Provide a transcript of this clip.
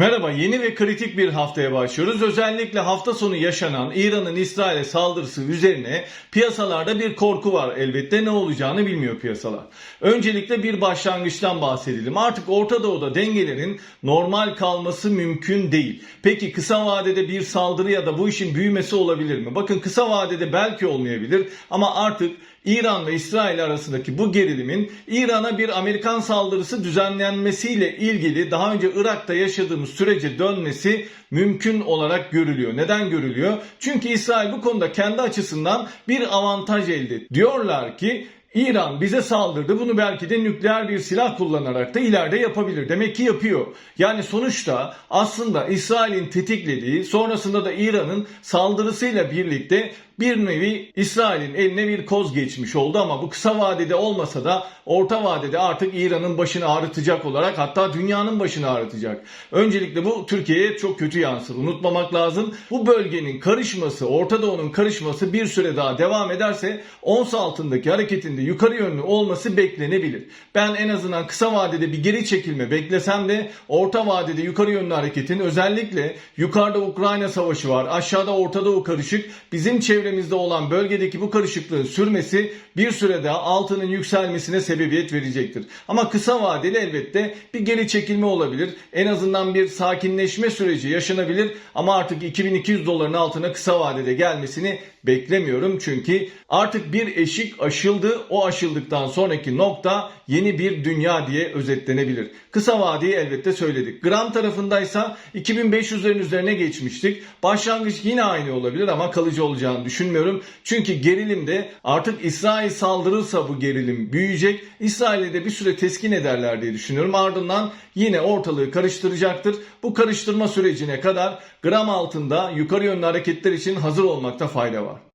Merhaba, yeni ve kritik bir haftaya başlıyoruz. Özellikle hafta sonu yaşanan İran'ın İsrail'e saldırısı üzerine piyasalarda bir korku var. Elbette ne olacağını bilmiyor piyasalar. Öncelikle bir başlangıçtan bahsedelim. Artık Orta Doğu'da dengelerin normal kalması mümkün değil. Peki kısa vadede bir saldırı ya da bu işin büyümesi olabilir mi? Bakın kısa vadede belki olmayabilir ama artık İran ve İsrail arasındaki bu gerilimin İran'a bir Amerikan saldırısı düzenlenmesiyle ilgili daha önce Irak'ta yaşadığımız sürece dönmesi mümkün olarak görülüyor. Neden görülüyor? Çünkü İsrail bu konuda kendi açısından bir avantaj elde etti. Diyorlar ki İran bize saldırdı. Bunu belki de nükleer bir silah kullanarak da ileride yapabilir. Demek ki yapıyor. Yani sonuçta aslında İsrail'in tetiklediği sonrasında da İran'ın saldırısıyla birlikte bir nevi İsrail'in eline bir koz geçmiş oldu ama bu kısa vadede olmasa da orta vadede artık İran'ın başını ağrıtacak olarak hatta dünyanın başını ağrıtacak. Öncelikle bu Türkiye'ye çok kötü yansır. Unutmamak lazım. Bu bölgenin karışması, Orta Doğu'nun karışması bir süre daha devam ederse ons altındaki hareketinde yukarı yönlü olması beklenebilir. Ben en azından kısa vadede bir geri çekilme beklesem de orta vadede yukarı yönlü hareketin özellikle yukarıda Ukrayna savaşı var, aşağıda Orta Doğu karışık bizim çevremizde olan bölgedeki bu karışıklığın sürmesi bir süre daha altının yükselmesine sebebiyet verecektir. Ama kısa vadeli elbette bir geri çekilme olabilir. En azından bir sakinleşme süreci yaşanabilir ama artık 2200 doların altına kısa vadede gelmesini beklemiyorum. Çünkü artık bir eşik aşıldı. O aşıldıktan sonraki nokta yeni bir dünya diye özetlenebilir. Kısa vadeyi elbette söyledik. Gram tarafındaysa 2500'lerin üzerine geçmiştik. Başlangıç yine aynı olabilir ama kalıcı olacağını düşünmüyorum. Çünkü gerilimde artık İsrail saldırırsa bu gerilim büyüyecek. İsrail'e de bir süre teskin ederler diye düşünüyorum. Ardından yine ortalığı karıştıracaktır. Bu karıştırma sürecine kadar gram altında yukarı yönlü hareketler için hazır olmakta fayda var.